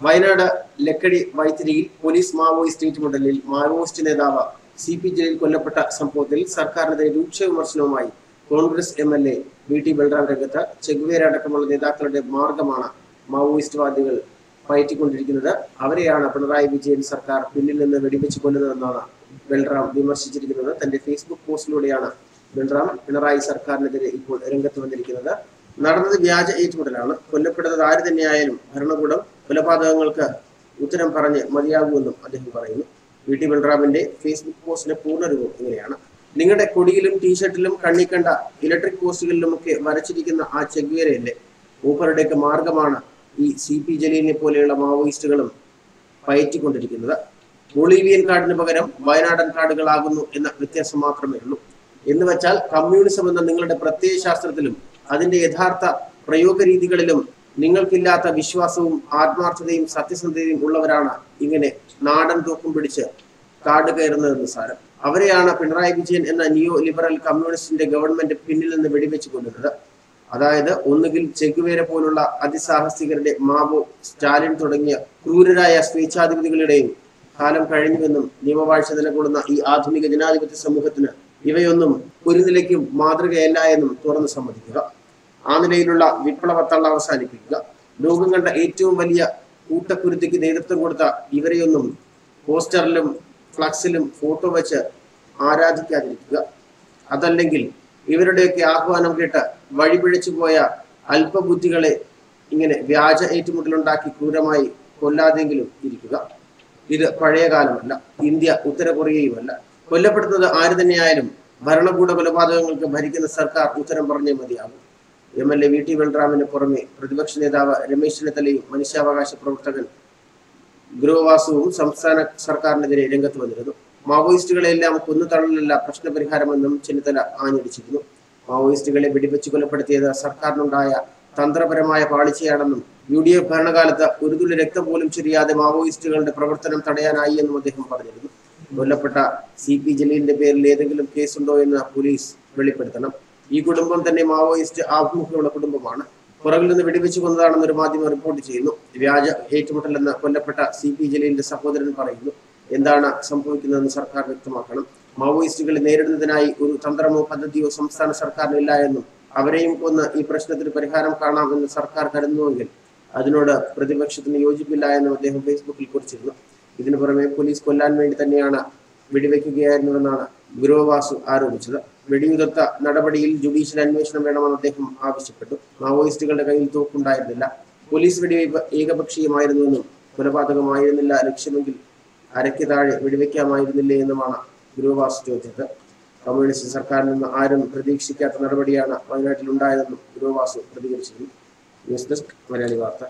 വയനാട് ലക്കടി വൈത്തിരിയിൽ police Maoist ഏറ്റുമുട്ടലിൽ Maoist നേതാവ് സി പി ജലീൽ കൊല്ലപ്പെട്ട സംഭവത്തിൽ സർക്കാരിനെതിരെ രൂക്ഷ വിമർശനവുമായി Congress M L A V T Balram രംഗത്ത് ചെഗുവേര അടക്കമുള്ള നേതാക്കളുടെ മാർഗമാണ് മാവോയിസ്റ്റ്വാദികൾ പയറ്റിക്കൊണ്ടിരിക്കുന്നത്. അവരെയാണ് പിണറായി വിജയൻ സർക്കാർ പിന്നിൽ നിന്ന് വെടിവെച്ച് കൊല്ലുന്നതെന്നാണ് ബൽറാം വിമർശിച്ചിരിക്കുന്നത്. തന്റെ ഫേസ്ബുക്ക് പോസ്റ്റിലൂടെയാണ് ബൽറാം പിണറായി സർക്കാരിനെതിരെ ഇപ്പോൾ രംഗത്ത് വന്നിരിക്കുന്നത്. നടന്നത് വ്യാജ ഏറ്റുമുട്ടലാണ്. കൊല്ലപ്പെടുന്നത് ആര് തന്നെയായാലും ഭരണകൂടം കൊലപാതകങ്ങൾക്ക് ഉത്തരം പറഞ്ഞ് മതിയാകുമെന്നും അദ്ദേഹം പറയുന്നു. വി ടി ബൽറാമിന്റെ ഫേസ്ബുക്ക് പോസ്റ്റിന്റെ പൂർണരൂപം ഇങ്ങനെയാണ്. നിങ്ങളുടെ കൊടിയിലും ടീഷർട്ടിലും കണ്ണിക്കണ്ട ഇലക്ട്രിക് പോസ്റ്റുകളിലുമൊക്കെ വരച്ചിരിക്കുന്ന ആ ചെഗ്വേരയല്ലേ മൂപ്പറുടെയൊക്കെ മാർഗമാണ് ഈ സി പി ജലീലിനെ പോലെയുള്ള മാവോയിസ്റ്റുകളും പയറ്റിക്കൊണ്ടിരിക്കുന്നത്. ബൊളീവിയൻ കാർഡിന് പകരം വയനാടൻ കാർഡുകളാകുന്നു എന്ന വ്യത്യാസം മാത്രമേ ഉള്ളൂ. എന്ന് വെച്ചാൽ കമ്മ്യൂണിസം എന്ന നിങ്ങളുടെ പ്രത്യയശാസ്ത്രത്തിലും അതിന്റെ യഥാർത്ഥ പ്രയോഗ രീതികളിലും നിങ്ങൾക്കില്ലാത്ത വിശ്വാസവും ആത്മാർത്ഥതയും സത്യസന്ധതയും ഉള്ളവരാണ് ഇങ്ങനെ നാടൻ തൂക്കം പിടിച്ച് കാട് കയറുന്നതെന്ന് സാരം അവരെയാണ് പിണറായി വിജയൻ എന്ന നിയോ ലിബറൽ കമ്മ്യൂണിസ്റ്റിന്റെ ഗവൺമെന്റ് പിന്നിൽ നിന്ന് വെടിവെച്ച് കൊല്ലുന്നത്. അതായത് ഒന്നുകിൽ ചെഗുവേര പോലുള്ള അതിസാഹസികരുടെ മാവോ സ്റ്റാലിൻ തുടങ്ങിയ ക്രൂരരായ സ്വേച്ഛാധിപതികളുടെയും കാലം കഴിഞ്ഞുവെന്നും നിയമവാഴ്ച നിലകൊള്ളുന്ന ഈ ആധുനിക ജനാധിപത്യ സമൂഹത്തിന് ഇവയൊന്നും ഒരു നിലയ്ക്കും മാതൃകയല്ല എന്നും തുറന്നു സമ്മതിക്കുക. ആ നിലയിലുള്ള വിപ്ലവത്തള്ള അവസാനിപ്പിക്കുക. ലോകം കണ്ട ഏറ്റവും വലിയ കൂട്ടക്കുരുത്തിക്ക് നേതൃത്വം കൊടുത്ത ഇവരെയൊന്നും പോസ്റ്ററിലും ഫ്ലക്സിലും ഫോട്ടോ വെച്ച് ആരാധിക്കാതിരിക്കുക. അതല്ലെങ്കിൽ ഇവരുടെയൊക്കെ ആഹ്വാനം കേട്ട് വഴിപിഴച്ചു പോയ അല്പബുദ്ധികളെ ഇങ്ങനെ വ്യാജ ഏറ്റുമുട്ടലുണ്ടാക്കി ക്രൂരമായി കൊല്ലാതെങ്കിലും ഇരിക്കുക. ഇത് പഴയ കാലമല്ല. ഇന്ത്യ ഉത്തര കൊറിയയുമല്ല. കൊല്ലപ്പെടുന്നത് ആര് തന്നെയായാലും ഭരണകൂട കൊലപാതകങ്ങൾക്ക് ഭരിക്കുന്ന സർക്കാർ ഉത്തരം പറഞ്ഞേ മതിയാകും. M L A V T വെൽറാമിന് പുറമെ പ്രതിപക്ഷ നേതാവ് രമേശ് ചെന്നിത്തലയും മനുഷ്യാവകാശ പ്രവർത്തകൻ ഗൃഹവാസവും സംസ്ഥാന സർക്കാരിനെതിരെ രംഗത്ത് വന്നിരുന്നു. മാവോയിസ്റ്റുകളെല്ലാം കൊന്നു തള്ളലല്ല പ്രശ്നപരിഹാരമെന്നും ചെന്നിത്തല ആഞ്ഞടിച്ചിരുന്നു. മാവോയിസ്റ്റുകളെ വെടിവെച്ച് കൊലപ്പെടുത്തിയത് സർക്കാരിനുണ്ടായ തന്ത്രപരമായ പാളിച്ചയാണെന്നും യു ഡി എഫ് ഭരണകാലത്ത് ഒരു തുള്ളി രക്തം പോലും ചൊരിയാതെ മാവോയിസ്റ്റുകളുടെ പ്രവർത്തനം തടയാനായി എന്നും അദ്ദേഹം പറഞ്ഞിരുന്നു. കൊല്ലപ്പെട്ട സി പി ജലീലിന്റെ പേരിൽ ഏതെങ്കിലും കേസുണ്ടോ എന്ന് പോലീസ് വെളിപ്പെടുത്തണം. ഈ കുടുംബം തന്നെ മാവോയിസ്റ്റ് ആഭിമുഖ്യമുള്ള കുടുംബമാണ്. പുറകിൽ നിന്ന് വെടിവെച്ച് കൊന്നതാണെന്ന് ഒരു മാധ്യമം റിപ്പോർട്ട് ചെയ്യുന്നു. വ്യാജ ഏറ്റുമുട്ടലെന്ന് കൊല്ലപ്പെട്ട സി പി ജലീലിന്റെ സഹോദരൻ പറയുന്നു. എന്താണ് സംഭവിക്കുന്നതെന്ന് സർക്കാർ വ്യക്തമാക്കണം. മാവോയിസ്റ്റുകളെ നേരിടുന്നതിനായി ഒരു തന്ത്രമോ പദ്ധതിയോ സംസ്ഥാന സർക്കാരിനില്ല എന്നും അവരെയും കൊന്ന് ഈ പ്രശ്നത്തിന് പരിഹാരം കാണാമെന്ന് സർക്കാർ കരുതുന്നുവെങ്കിൽ അതിനോട് പ്രതിപക്ഷത്തിന് യോജിപ്പില്ല എന്നും അദ്ദേഹം ഫേസ്ബുക്കിൽ കുറിച്ചിരുന്നു. ഇതിനു പുറമെ പോലീസ് കൊല്ലാൻ വേണ്ടി തന്നെയാണ് വെടിവെക്കുകയായിരുന്നുവെന്നാണ് ഗുരുവാസു ആരോപിച്ചത്. വെടിയുതിർത്ത നടപടിയിൽ ജുഡീഷ്യൽ അന്വേഷണം വേണമെന്ന് അദ്ദേഹം ആവശ്യപ്പെട്ടു. മാവോയിസ്റ്റുകളുടെ കയ്യിൽ തോക്കുണ്ടായിരുന്നില്ല. പോലീസ് വെടിവയ്പ് ഏകപക്ഷീയമായിരുന്നുവെന്നും കൊലപാതകമായിരുന്നില്ല. ലക്ഷ്യമെങ്കിൽ അരയ്ക്ക് താഴെ വെടിവെക്കാമായിരുന്നില്ലേ എന്നുമാണ് ഗുരുവാസ് ചോദിച്ചത്. കമ്മ്യൂണിസ്റ്റ് സർക്കാരിൽ നിന്ന് ആരും പ്രതീക്ഷിക്കാത്ത നടപടിയാണ് വയനാട്ടിൽ ഉണ്ടായതെന്നും ഗുരുവാസു പ്രതികരിച്ചിരുന്നു. ന്യൂസ് ഡെസ്ക് മലയാളി വാർത്ത.